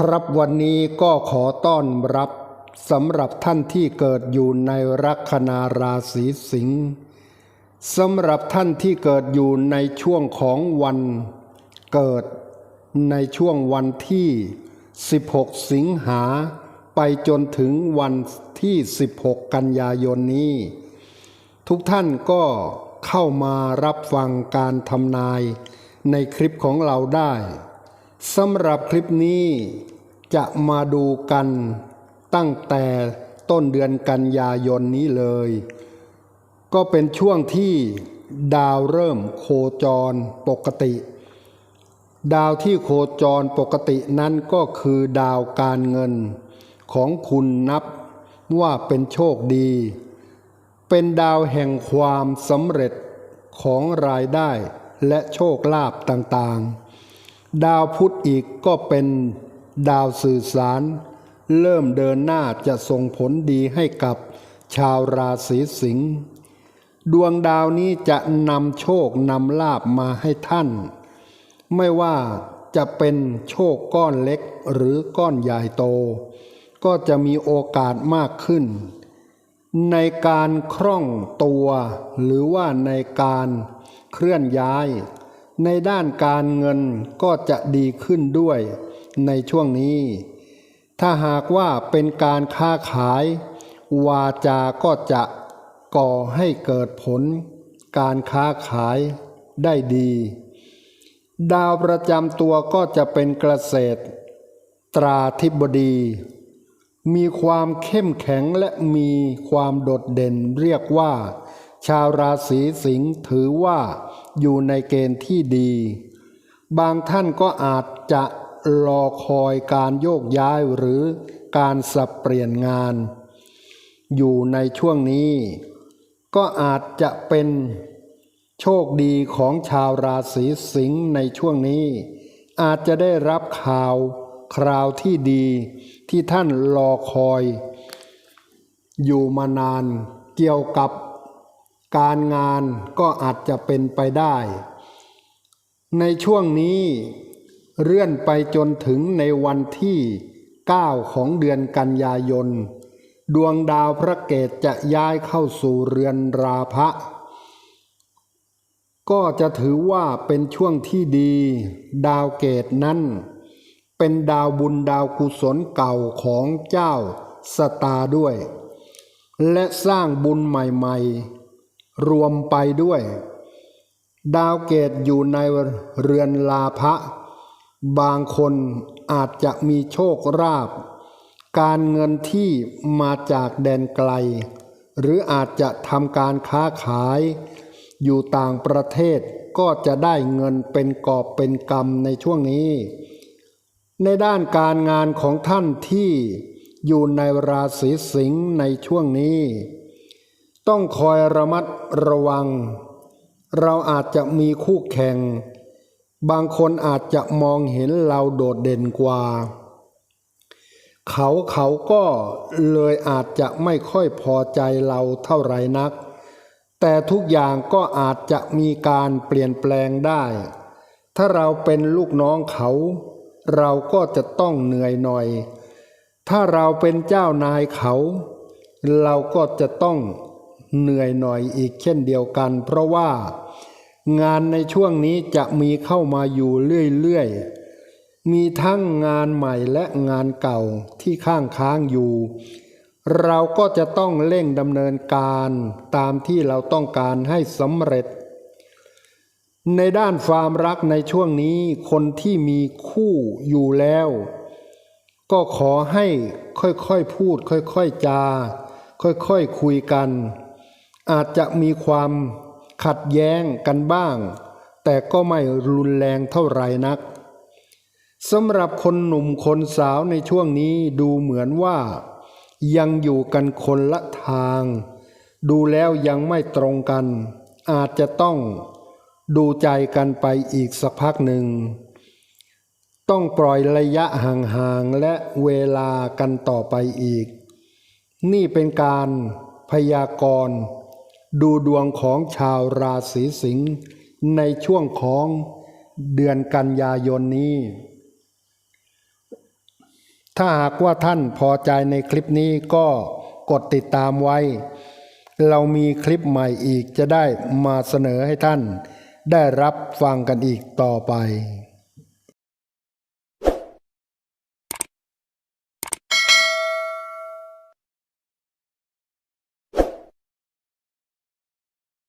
ครับวันนี้ก็ขอต้อนรับสำหรับท่านที่เกิดอยู่ในลัคนาราศีสิงห์สำหรับท่านที่เกิดอยู่ในช่วงของวันเกิดในช่วงวันที่ 16 สิงหา ไปจนถึงวันที่ 16 กันยายนนี้ ทุกท่านก็เข้ามารับฟังการทำนายในคลิปของเราได้ สำหรับคลิปนี้จะมาดูกันตั้งแต่ต้นเดือนกันยายนนี้เลย ก็เป็นช่วงที่ดาวเริ่มโคจรปกติ ดาวที่โคจรปกตินั้นก็คือดาวการเงินของคุณนับว่าเป็นโชคดี เป็นดาวแห่งความสำเร็จของรายได้และโชคลาภต่างๆ ดาวพุธอีกก็เป็นดาวสื่อสาร เริ่มเดินหน้าจะส่งผลดีให้กับชาวราศีสิงห์ดวงดาวนี้จะนำโชคนำลาบมาให้ท่าน ไม่ว่าจะเป็นโชคก้อนเล็กหรือก้อนใหญ่โต ก็จะมีโอกาสมากขึ้น ในการคล่องตัวหรือว่าในการเคลื่อนย้าย ในด้านการเงินก็จะดีขึ้นด้วยในช่วงนี้ ถ้าหากว่าเป็นการค้าขาย วาจาก็จะก่อให้เกิดผล การค้าขายได้ดี ดาวประจำตัวก็จะเป็นเกษตร ตราธิบดี มีความเข้มแข็งและมีความโดดเด่นเรียกว่า ชาวราศีสิงห์ถือว่า อยู่ในเกณฑ์ที่ดี บางท่านก็อาจจะรอคอยการโยกย้ายหรือการสับเปลี่ยนงาน อยู่ในช่วงนี้ ก็อาจจะเป็นโชคดีของชาวราศีสิงห์ในช่วงนี้ อาจจะได้รับข่าวคราวที่ดีที่ท่านรอคอย อยู่มานานเกี่ยวกับ การงานก็อาจจะเป็นไปได้ ในช่วงนี้เลื่อนไปจนถึงในวันที่ 9 ของเดือนกันยายน ดวงดาวพระเกตจะย้ายเข้าสู่เรือนราพะ ก็จะถือว่าเป็นช่วงที่ดี ดาวเกตนั้น เป็นดาวบุญดาวกุศลเก่าของเจ้าสตาด้วย และสร้างบุญใหม่ๆ รวมไปด้วย ดาวเกตอยู่ในเรือนลาภะบางคนอาจจะมีโชคราบ การเงินที่มาจากแดนไกล หรืออาจจะทำการค้าขาย อยู่ต่างประเทศก็จะได้เงินเป็นกอบเป็นกำในช่วงนี้ ในด้านการงานของท่านที่อยู่ในราศีสิงห์ในช่วงนี้ ต้องคอยระมัดระวัง เราอาจจะมีคู่แข่ง บางคนอาจจะมองเห็นเราโดดเด่นกว่า เขาเขาก็เลยอาจจะไม่ค่อยพอใจเราเท่าไรนัก แต่ทุกอย่างก็อาจจะมีการเปลี่ยนแปลงได้ ถ้าเราเป็นลูกน้องเขา เราก็จะต้องเหนื่อยหน่อย ถ้าเราเป็นเจ้านายเขา เราก็จะต้อง เหนื่อยหน่อยอีกเช่นเดียวกัน เพราะว่างานในช่วงนี้จะมีเข้ามาอยู่เรื่อยๆ มีทั้งงานใหม่และงานเก่าที่ข้างค้างอยู่ เราก็จะต้องเร่งดำเนินการตามที่เราต้องการให้สำเร็จ ในด้านความรักในช่วงนี้คนที่มีคู่อยู่แล้ว ก็ขอให้ค่อยๆพูด ค่อยๆจา ค่อยๆคุยกัน อาจจะมีความขัดแย้งกันบ้าง แต่ก็ไม่รุนแรงเท่าไหร่นักสำหรับคนหนุ่มคนสาวในช่วงนี้ดูเหมือนว่า ยังอยู่กันคนละทาง ดูแล้วยังไม่ตรงกัน อาจจะต้องดูใจกันไปอีกสักพักหนึ่ง ต้องปล่อยระยะห่างๆและเวลากันต่อไปอีก นี่เป็นการพยากรณ์ ดูดวงของชาวราศีสิงห์ในช่วงของเดือนกันยายนนี้ ถ้าหากว่าท่านพอใจในคลิปนี้ก็กดติดตามไว้ เรามีคลิปใหม่อีกจะได้มาเสนอให้ท่าน ได้รับฟังกันอีกต่อไป